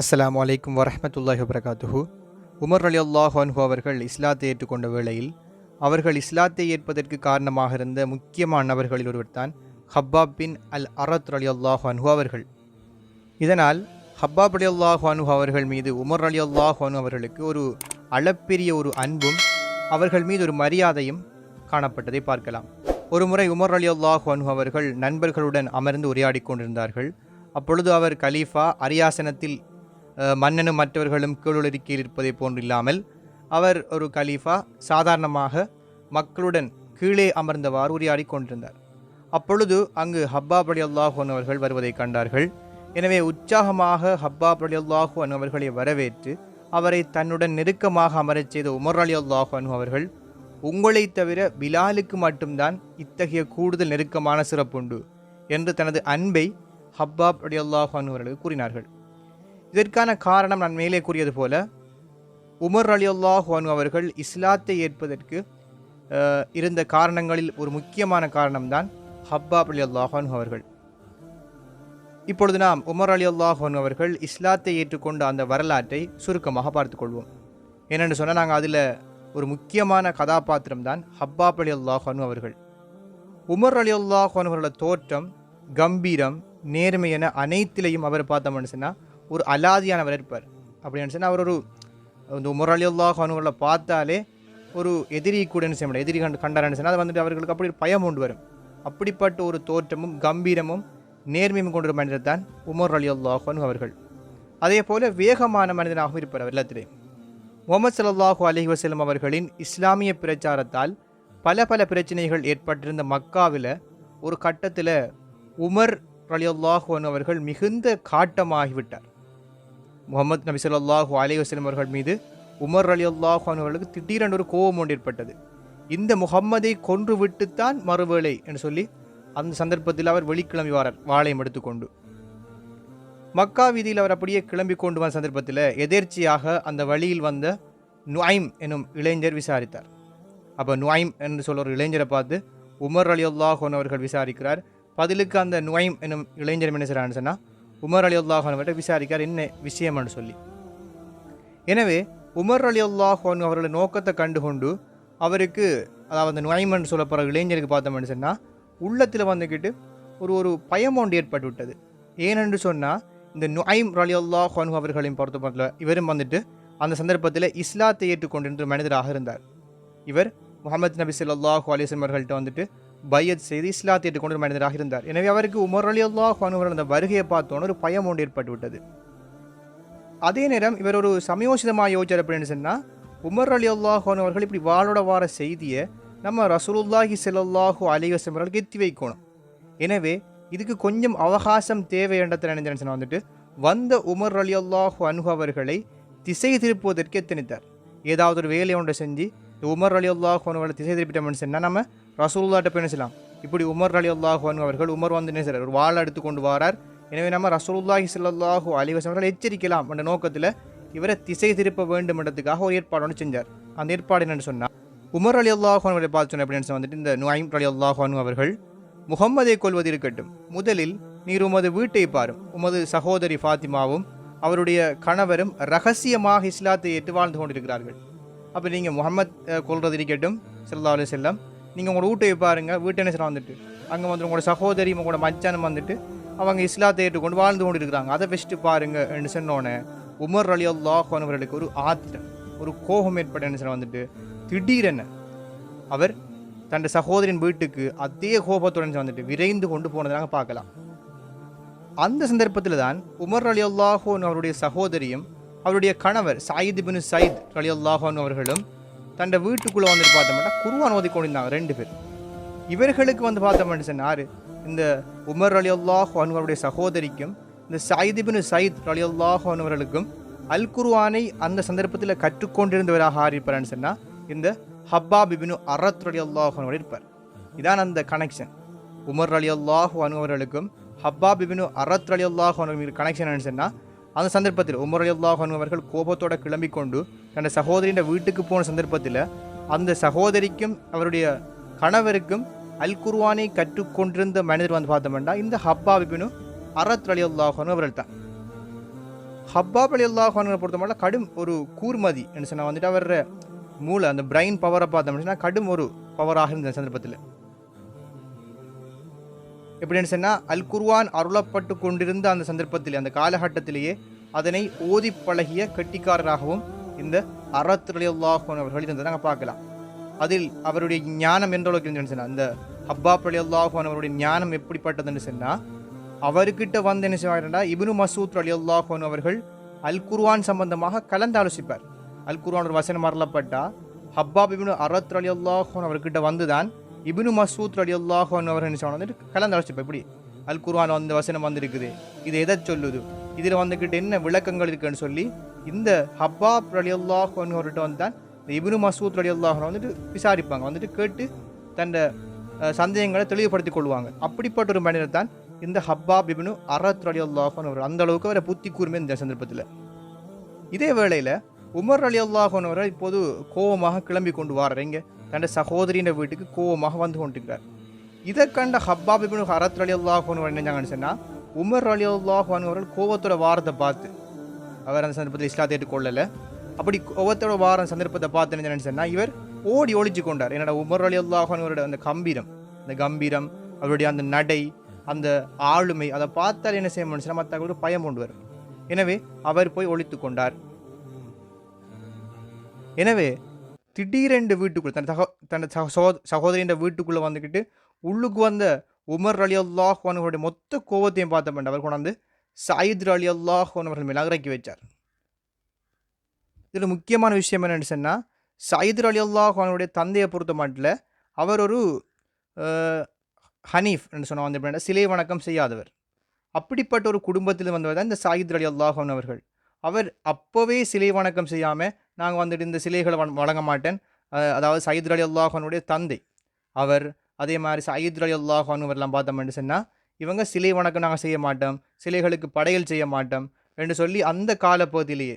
அஸ்லாம் அலைக்கும் வரஹ்மத்துல்லாஹி வபரகாத்துஹு. உமர் அலி அல்லாஹன்ஹு அவர்கள் இஸ்லாத்தை ஏற்றுக்கொண்ட வேளையில் அவர்கள் இஸ்லாத்தை ஏற்பதற்கு காரணமாக இருந்த முக்கியமான நபர்களில் ஒருவர் தான் ஹப்பாப் பின் அல் அரத் அலி அல்லாஹன்ஹு அவர்கள். இதனால் ஹப்பாப் அலி அல்லாஹ் அவர்கள் மீது உமர் அலி அல்லாஹ் அவர்களுக்கு ஒரு அளப்பெரிய ஒரு அன்பும் அவர்கள் மீது ஒரு மரியாதையும் காணப்பட்டதை பார்க்கலாம். ஒரு முறை உமர் அலி அல்லாஹ் அவர்கள் நண்பர்களுடன் அமர்ந்து உரையாடி கொண்டிருந்தார்கள். அப்பொழுது அவர் கலீஃபா அரியாசனத்தில் மன்னனும் மற்றவர்களும் கீழுலருக்கில் இருப்பதை போன்று இல்லாமல் அவர் ஒரு கலீஃபா சாதாரணமாக மக்களுடன் கீழே அமர்ந்தவாறு உரையாடி கொண்டிருந்தார். அப்பொழுது அங்கு ஹப்பா அலி அவர்கள் வருவதை கண்டார்கள். எனவே உற்சாகமாக ஹப்பா அலி அல்லாஹூன் அவர்களை வரவேற்று அவரை தன்னுடன் நெருக்கமாக அமரச் செய்த உமர் அலி அல்லாஹூன் அவர்கள் உங்களை தவிர பிலாலுக்கு மட்டும்தான் இத்தகைய கூடுதல் நெருக்கமான சிறப்புண்டு என்று தனது அன்பை ஹப்பாப் அலி அல்லாஹான் அவர்களுக்கு கூறினார்கள். இதற்கான காரணம் நான் மேலே கூறியது போல உமர் அலி அல்லாஹான் அவர்கள் இஸ்லாத்தை ஏற்பதற்கு இருந்த காரணங்களில் ஒரு முக்கியமான காரணம்தான் ஹப்பாப் அலி அல்லாஹான் அவர்கள். இப்பொழுது நாம் உமர் அலி அல்லாஹான் அவர்கள் இஸ்லாத்தை ஏற்றுக்கொண்ட அந்த வரலாற்றை சுருக்கமாக பார்த்துக்கொள்வோம் ஏனென்று சொன்னால் நாங்கள் அதில் ஒரு முக்கியமான கதாபாத்திரம் தான் ஹப்பாப் அலி அல்லாஹான் அவர்கள். உமர் அலி அல்லாஹான் அவர்களோட தோற்றம் கம்பீரம் நேர்மை என அனைத்திலையும் அவர் பார்த்தோம்னு சொன்னால் ஒரு அலாதியானவர் இருப்பார். அப்படின்னு சொன்னால் அவர் ஒரு இந்த உமர் அலி பார்த்தாலே ஒரு எதிரி கூட செய்ய முடியாது. எதிரி கண்டு கண்டாரன்னு சொன்னால் அது வந்துட்டு அவர்களுக்கு அப்படி ஒரு பயம் உண்டு வரும். அப்படிப்பட்ட ஒரு தோற்றமும் கம்பீரமும் நேர்மையும் கொண்ட ஒரு மனிதர் தான் உமர் அலி அல்லாஹான் அவர்கள். அதே போல் வேகமான மனிதனாகவும் இருப்பார் அவர் எல்லாத்திலே. முகமது சல்லாஹூ அலைஹி வசலம் அவர்களின் இஸ்லாமிய பிரச்சாரத்தால் பல பல பிரச்சனைகள் ஏற்பட்டிருந்த மக்காவில் ஒரு கட்டத்தில் உமர் ரலியல்லாஹு அன்ஹு அவர்கள் மிகுந்த காட்டமாகிவிட்டார். முகமது நபி ஸல்லல்லாஹு அலைஹி வஸல்லம் அவர்கள் மீது உமர் ரலியல்லாஹு அன்ஹு அவர்களுக்கு திடீரென்று ஒரு கோபம் ஒன்று ஏற்பட்டது. இந்த முகம்மதை கொன்று விட்டுத்தான் மறுவேளை என்று சொல்லி அந்த சந்தர்ப்பத்தில் அவர் வெளிக்கிளம்பி வாரார் வாளையம் எடுத்துக்கொண்டு. மக்கா வீதியில் அவர் அப்படியே கிளம்பி கொண்டு வந்த சந்தர்ப்பத்தில் எதேர்ச்சியாக அந்த வழியில் வந்த நுஐம் எனும் இளைஞர் விசாரித்தார். அப்போ நுஐம் என்று சொல்ல ஒரு இளைஞரை பார்த்து உமர் அலி அல்லாஹோன் அவர்கள் விசாரிக்கிறார். பதிலுக்கு அந்த நுஐம் எனும் இளைஞர் என்ன செய்கிறான்னு சொன்னால் உமர் அலி அல்லாஹன் விசாரிக்கார் என்ன விஷயம்னு சொல்லி. எனவே உமர் அலி அல்லாஹன் அவர்களோட நோக்கத்தை கண்டுகொண்டு அவருக்கு அதாவது நுழைமன் சொல்லப்படுற இளைஞருக்கு பார்த்தோம்னு சொன்னால் உள்ளத்தில் வந்துக்கிட்டு ஒரு ஒரு பயம் ஒன்று ஏற்பட்டு விட்டது ஏனென்று சொன்னால் இந்த நுஐம் அலி அல்லாஹ் அவர்களையும் பொறுத்த மட்டும் இவரும் வந்துட்டு அந்த சந்தர்ப்பத்தில் இஸ்லாத்தை ஏற்றுக்கொண்டிருந்த மனிதராக இருந்தார். இவர் முகமது நபி சொல்லாஹு அலைஹி அவர்கள்ட்ட வந்துட்டு பையத் செய்து இஸ்லாத்தை கொண்டு மனிதராக இருந்தார். எனவே அவருக்கு உமர் அலி அல்லாஹ் அவர்கள் அந்த வருகையை பார்த்தோன்னு ஒரு பயம் ஒன்று ஏற்பட்டு விட்டது அதே நேரம் இவர் ஒரு சமயோசிதமாக யோசிச்சார் அப்படின்னு சொன்னால் உமர் அலி அல்லாஹான் அவர்கள் இப்படி வாழோட வார செய்தியை நம்ம ரசூலுல்லாஹி ஸல்லல்லாஹு அலிவசம் அவர்களுக்கு எத்தி வைக்கணும். எனவே இதுக்கு கொஞ்சம் அவகாசம் தேவை என்றதை நினைச்சேன் வந்துட்டு வந்த உமர் அலி அல்லாஹு அனுகு அவர்களை திசை திருப்புவதற்கு எத்தனித்தார். ஏதாவது ஒரு வேலை ஒன்றை செஞ்சு உமர் அலி அல்லாஹு அவர்களை திசை திருப்பிட்டோம்னு சொன்னால் நம்ம ரசூல்லாட்ட பேசலாம் இப்படி உமர் அலி அல்லாஹுவான் அவர்கள் உமர் வந்து என்ன ஒரு வாழை எடுத்து கொண்டு வாரார். எனவே நம்ம ரசூலுல்லாஹி சல்லாஹூ அலிவசம் அவர்கள் எச்சரிக்கலாம் என்ற நோக்கத்தில் இவரை திசை திருப்ப வேண்டும் என்றதுக்காக ஒரு ஏற்பாடு ஒன்று செஞ்சார். அந்த ஏற்பாடு என்னென்னு சொன்னால் உமர் அலி அல்லாஹான் அவர்களை பார்த்து சொன்ன அப்படின்னு வந்துட்டு இந்த நுஐம் அலி அல்லாஹான் அவர்கள் முகம்மதை கொள்வது இருக்கட்டும். முதலில் நீர் உமது வீட்டை பாரும். உமது சகோதரி ஃபாத்திமாவும் அவருடைய கணவரும் ரகசியமாக இஸ்லாத்தை ஏற்று வாழ்ந்து கொண்டிருக்கிறார்கள். அப்போ நீங்கள் முகமது கொள்வது இருக்கட்டும் சல்லா அலி செல்லம் நீங்கள் உங்களோட வீட்டை பாருங்க. வீட்டை என்ன வந்துட்டு? அங்கே வந்து உங்களோட சகோதரி உங்களோட மச்சானம் வந்துட்டு அவங்க இஸ்லாத்தை ஏற்றுக்கொண்டு வாழ்ந்து கொண்டு இருக்கிறாங்க அதை வச்சுட்டு பாருங்கள் என்று சொன்னோன்னே உமர் அலி அல்லாஹ் அவர்களுக்கு ஒரு ஆத்திரம் ஒரு கோபம் ஏற்பட்ட என்ன வந்துட்டு திடீரென அவர் தன் சகோதரின் வீட்டுக்கு அதே கோபத்துடன் வந்துட்டு விரைந்து கொண்டு போனதாக பார்க்கலாம். அந்த சந்தர்ப்பத்தில் தான் உமர் அலி அல்லாஹோன் அவருடைய சகோதரியும் அவருடைய கணவர் சாயித் பின் சயித் அலி அல்லாஹோன் அவர்களும் தன் வீட்டுக்குள்ளே வந்துட்டு பார்த்தோம்னா குருவான் ஓதி கொண்டிருந்தாங்க ரெண்டு பேர். இவர்களுக்கு வந்து பார்த்தோம்னு சொன்னார் இந்த உமர் அலி அல்லாஹ் அவருடைய சகோதரிக்கும் இந்த சயித்பின் சயித் அலி அல்லாஹ் அவர்களுக்கும் அல் குருவானை அந்த சந்தர்ப்பத்தில் கற்றுக்கொண்டிருந்தவராக ஆரிப்பார்னு சொன்னால் இந்த ஹப்பா பிபினு அரத் அலி அல்லாஹ் இருப்பார். இதான் அந்த கனெக்ஷன் உமர் அலி அல்லாஹ் அவர்களுக்கும் ஹப்பா பிபினு அரத் அலி அல்லாஹ் அவர்களுக்கு கனெக்ஷன் சொன்னால் அந்த சந்தர்ப்பத்தில் உமர் அலி அவர்கள் கோபத்தோட கிளம்பி கொண்டு தன் சகோதரியின் வீட்டுக்கு போன சந்தர்ப்பத்தில் அந்த சகோதரிக்கும் அவருடைய கணவருக்கும் அல் குர்வானை கற்றுக்கொண்டிருந்த மனிதர் வந்து பார்த்தோம்னா இந்த ஹப்பா பிபினு அரத் அலி அல்லாஹ் அவர்கள் தான் ஹப்பாப் அலி அல்லாஹானுவை பொறுத்த கடும் ஒரு கூர்மதி என்ன சொன்னால் வந்துட்டு அவர் மூளை அந்த பிரைன் பவரை பார்த்தோம்னா கடும் ஒரு பவராக இருந்த சந்தர்ப்பத்தில். எப்படின்னு சொன்னால் அல் குர்வான் அருளப்பட்டு கொண்டிருந்த அந்த சந்தர்ப்பத்தில் அந்த காலகட்டத்திலேயே அதனை ஓதி பழகிய கெட்டிக்காரராகவும் இந்த அறத் அவர்கள் இருந்ததை நாங்கள் பார்க்கலாம். அதில் அவருடைய ஞானம் எந்த அளவுக்கு இருந்துன்னு சொன்னால் அந்த ஹப்பா அலி அவருடைய ஞானம் எப்படிப்பட்டதுன்னு சொன்னால் அவர்கிட்ட வந்து என்ன செய்வாருன்னா இபினு மசூத் அலியுல்லாஹன் அவர்கள் அல் குர்வான் சம்பந்தமாக கலந்தாலோசிப்பார் அல் குர்வான் ஒரு வசனம் அருளப்பட்டா ஹப்பா இப்னு அரத் அலியுல்லாஹன் அவர்கிட்ட வந்து தான் இபினு மசூத் அலி அல்லாஹான் அவர் என்ன செய்வாங்க வந்துட்டு கலந்தாலோசிப்பார் இப்படி அல் குர்வான் வந்து வசனம் வந்திருக்குது. இது எதை சொல்லுது? இதில் வந்துக்கிட்டு என்ன விளக்கங்கள் இருக்குன்னு சொல்லி இந்த ஹப்பாப் அலி அல்லாஹான் அவர்கிட்ட வந்து தான் இந்த இபினு மசூத் அலி அல்லாஹான் வந்துட்டு விசாரிப்பாங்க. வந்துட்டு கேட்டு தன் சந்தேகங்களை தெளிவுபடுத்திக் கொள்வாங்க. அப்படிப்பட்ட ஒரு மனிதர் தான் இந்த ஹப்பாப் இப்னு அரத் அலி அல்லாஹன் அவர் அந்த அளவுக்கு அவரை புத்தி கூர்மை இந்த சந்தர்ப்பத்தில். இதே வேளையில் உமர் அலி அல்லாஹன் அவரை இப்போது கோபமாக கிளம்பி கொண்டு வாரார். இங்கே தன் சகோதரியின் வீட்டுக்கு கோபமாக வந்து கொண்டிருக்கிறார். இதை கண்ட ஹப்பாப் இப்னு ஹரத் அலி அல்லாஹான் அவர் சொன்னால் உமர் அலி அல்லாஹான் அவர்கள் கோபத்தோட வாரத்தை பார்த்து அவர் அந்த சந்தர்ப்பத்தில் இஸ்லாத்தை ஏற்றுக்கொள்ளலை. அப்படி கோபத்தோட வார சந்தர்ப்பத்தை பார்த்து என்ன சொன்னால் இவர் ஓடி ஒழிச்சு கொண்டார். என்னோட உமர் அலி அல்லாஹான் அவரோட அந்த கம்பீரம் அந்த கம்பீரம் அவருடைய அந்த நடை அந்த ஆளுமை அதை பார்த்தால் என்ன செய்ய முடியும் மற்றவங்களுக்கு பயம் கொண்டு வரும். எனவே அவர் போய் ஒழித்து கொண்டார். எனவே திடீரென்று வீட்டுக்குள்ளே தன் சகோ தன் சகோ சகோதரியின் வீட்டுக்குள்ளே வந்துக்கிட்டு உள்ளுக்கு வந்த உமர் அலி அல்லாஹ் அவர்களுடைய மொத்த கோவத்தையும் பார்த்தப்பட்ட அவர் கொண்டாந்து சாயித் அலி அல்லாஹ் அவர்கள் மேலே இறக்கி வச்சார். இதில் முக்கியமான விஷயம் என்னென்னு சொன்னால் சாயித் அலி அல்லாஹ் அவனுடைய தந்தையை பொறுத்த மாட்டில் அவர் ஒரு ஹனீஃப் என்று சொன்ன வந்து சிலை வணக்கம் செய்யாதவர். அப்படிப்பட்ட ஒரு குடும்பத்தில் வந்தவர் தான் இந்த சாயித் அலி அல்லாஹன் அவர்கள். அவர் அப்போவே சிலை வணக்கம் செய்யாமல் நாங்கள் வந்துட்டு இந்த சிலைகளை வழங்க வணங்க மாட்டேன் அதாவது சயித் அலி அல்லாஹனுடைய தந்தை. அவர் அதே மாதிரி சயித் அலி அல்லாஹன் அவர்லாம் பார்த்தோம்னு சொன்னால் இவங்க சிலை வணக்கம் நாங்கள் செய்ய மாட்டோம் சிலைகளுக்கு படையல் செய்ய மாட்டோம் என்று சொல்லி அந்த காலப்பகுதியிலேயே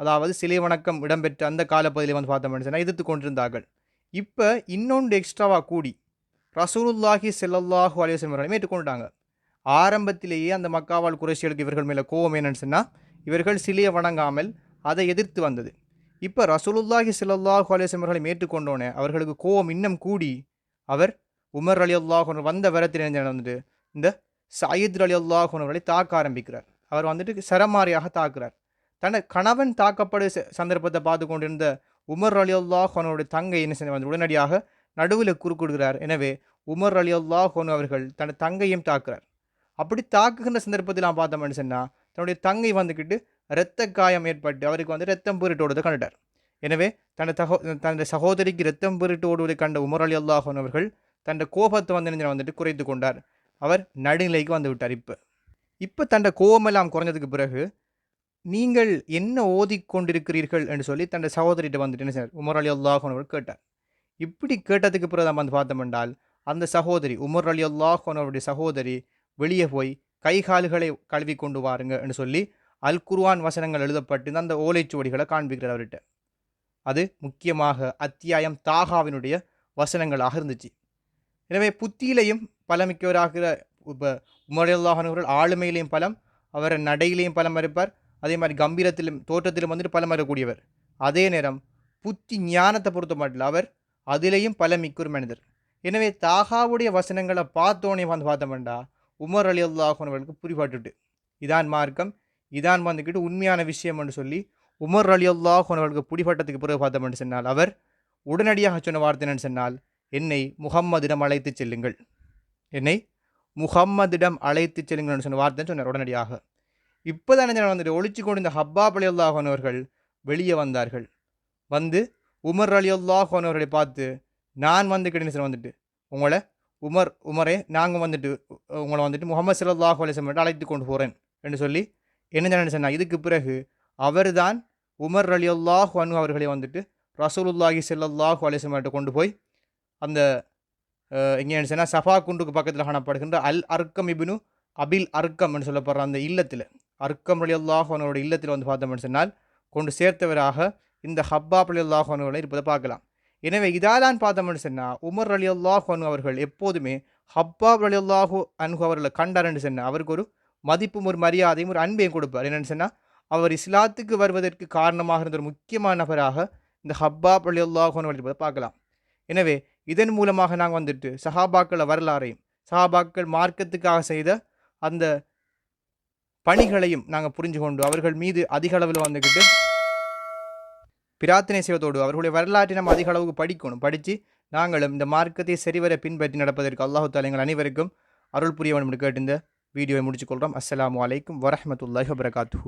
அதாவது சிலை வணக்கம் இடம்பெற்ற அந்த காலப்பகுதியிலே வந்து பார்த்தோம்னு சொன்னால் எதிர்த்து கொண்டிருந்தார்கள். இப்போ இன்னொன்று எக்ஸ்ட்ராவாக கூடி ரசூலுல்லாஹி செல்லல்லாஹு அலைஹி வஸல்லம் ஏற்றுக்கொண்டாங்க ஆரம்பத்திலேயே அந்த மக்காவால் குறைஷிகளுக்கு இவர்கள் மேலே கோவம் என்னன்னு சொன்னால் இவர்கள் சிலையை வணங்காமல் அதை எதிர்த்து வந்தது. இப்போ ரசூலுல்லாஹி சிலல்லாஹு அலிஸ்லம் அவர்களை ஏற்றுக்கொண்டோனே அவர்களுக்கு கோவம் இன்னும் கூடி அவர் உமர் அலி அல்லாஹ் வந்த வரத்தில் என்ன இந்த சயீத் அலி அல்லாஹ் அவர்களை தாக்க ஆரம்பிக்கிறார். அவர் வந்துட்டு சரமாரியாக தாக்குறார். தன்னை கணவன் தாக்கப்படும் ச- சந்தர்ப்பத்தை பார்த்து கொண்டிருந்த உமர் அலி அல்லாஹனுடைய தங்கை என்ன செய்ய வந்து உடனடியாக நடுவில் குறுக்கிடுகிறார் எனவே உமர் அலி அல்லாஹோன் அவர்கள் தன் தங்கையும் தாக்குறார். அப்படி தாக்குகின்ற சந்தர்ப்பத்தில் நான் பார்த்தோம்னு சொன்னால் தன்னுடைய தங்கை வந்துக்கிட்டு இரத்த காயம் ஏற்பட்டு அவருக்கு வந்து ரத்தம் பீரிட்டு ஓடுவதை கண்டுட்டார் எனவே தன் தகோ தனது சகோதரிக்கு ரத்தம் பீரிட்டு ஓடுவதை கண்ட உமர் அலி அல்லாஹன் அவர்கள் தன் கோபத்தை வந்து வந்துட்டு குறைத்து கொண்டார். அவர் நடுநிலைக்கு வந்து விட்டார் இப்போ. இப்போ தன் கோபமெல்லாம் குறைஞ்சதுக்கு பிறகு நீங்கள் என்ன ஓதி கொண்டிருக்கிறீர்கள் என்று சொல்லி தன் சகோதரிகிட்ட வந்துட்டு என்ன செய்றார்? உமர் அலி அல்லாஹன் அவர்கள் கேட்டார். இப்படி கேட்டதுக்கு பிறகு நம்ம வந்து பார்த்தோம் என்றால் அந்த சகோதரி உமர் அலி அல்லாஹன் அவருடைய சகோதரி வெளியே போய் கை கால்களை கழுவி கொண்டு வாருங்க என்று சொல்லி அல் குர்வான் வசனங்கள் எழுதப்பட்டு அந்த ஓலைச்சுவடிகளை காண்பிக்கிறார் அவர்கிட்ட. அது முக்கியமாக அத்தியாயம் தாகாவினுடைய வசனங்களாக இருந்துச்சு. எனவே புத்தியிலையும் பலமிக்கவராகிற இப்போ உமர் அவர்கள் ஆளுமையிலையும் பலம் அவர் நடையிலையும் பலம் இருப்பார் அதே மாதிரி கம்பீரத்திலும் தோற்றத்திலும் வந்துட்டு பலம் வரக்கூடியவர் அதே நேரம் புத்தி ஞானத்தை பொறுத்த மட்டும் அவர் அதிலேயும் பலமிக்க ஒரு மனிதர். எனவே தாகாவுடைய வசனங்களை பார்த்தோன்னே வந்து பார்த்தோம்டா உமர் அலி அல்லாஹனவர்களுக்கு புரிபாட்டுட்டு இதான் மார்க்கம். இதான் வந்துக்கிட்டு உண்மையான விஷயம் என்று சொல்லி உமர் அலி அல்லாஹர்களுக்கு பிடிபட்டத்துக்கு பிறகு பார்த்தோம்னு சொன்னால் அவர் உடனடியாக சொன்ன வார்த்தை என்னன்னு சொன்னால் என்னை முகம்மதிடம் அழைத்து செல்லுங்கள். என்னை முகம்மதிடம் அழைத்து செல்லுங்கள்னு சொன்ன வார்த்தை சொன்னார் உடனடியாக. இப்போ என்ன வந்துட்டு ஒழிச்சு கொண்டு இந்த ஹப்பா அலி அல்லாஹனவர்கள் வெளியே வந்தார்கள். வந்து உமர் அலி அல்லாஹனவர்களை பார்த்து நான் வந்து கிடையாது வந்துட்டு. உங்களை உமர் உமரே நாங்கள் வந்துட்டு உங்களை வந்துட்டு முகமது சல்லாஹ் அலிஸ்லம் அழைத்து கொண்டு போகிறேன் என்று சொல்லி என்ன சொன்னா இதுக்கு பிறகு அவர்தான் உமர் அலி அல்லாஹ் அனு அவர்களை வந்துட்டு ரசூலுல்லாஹி செல்லல்லாஹு அலைஹி கொண்டு போய் அந்த எங்கே சொன்னால் சஃபா குண்டுக்கு பக்கத்தில் காணப்படுகின்ற அல் அர்க்கம் இபினு அபில் அர்க்கம் என்று சொல்லப்படுற அந்த இல்லத்தில் அர்க்கம் அலி அல்லாஹனோட இல்லத்தில் வந்து பார்த்தோம்னு சொன்னால் கொண்டு சேர்த்தவராக இந்த ஹப்பாப் அலி அல்லாஹனோட இருப்பதை பார்க்கலாம். எனவே இதாலான் பார்த்தோம்னு சொன்னால் உமர் அலி அல்லாஹ் அவர்கள் எப்போதுமே ஹப்பாப் அலி அல்லாஹு அன்ஹு அவர்களை கண்டார்னு சொன்னால் அவருக்கு ஒரு மதிப்பும் ஒரு மரியாதையும் ஒரு அன்பையும் கொடுப்பார். என்னென்னு சொன்னால் அவர் இஸ்லாத்துக்கு வருவதற்கு காரணமாக இருந்த ஒரு முக்கியமான நபராக இந்த ஹப்பா அலி அல்லாஹோன்னு பார்க்கலாம். எனவே இதன் மூலமாக நாங்கள் வந்துட்டு சஹாபாக்கள வரலாறையும் சஹாபாக்கள் மார்க்கத்துக்காக செய்த அந்த பணிகளையும் நாங்கள் புரிஞ்சு கொண்டு அவர்கள் மீது அதிக அளவில் வந்துக்கிட்டு பிரார்த்தனை செய்வதோடு அவர்களுடைய வரலாற்றை நம்ம அதிக அளவுக்கு படிக்கணும். படித்து நாங்களும் இந்த மார்க்கத்தை சரிவர பின்பற்றி நடப்பதற்கு அல்லாஹு தாலா அனைவருக்கும் அருள் புரிய வேண்டும் என்று கேட்டு இந்த வீடியோவை முடிச்சுக்கொள்கிறோம் அஸ்லாம் அலைக்கும் வரஹ்மத்துல்லாஹி வபரகாத்து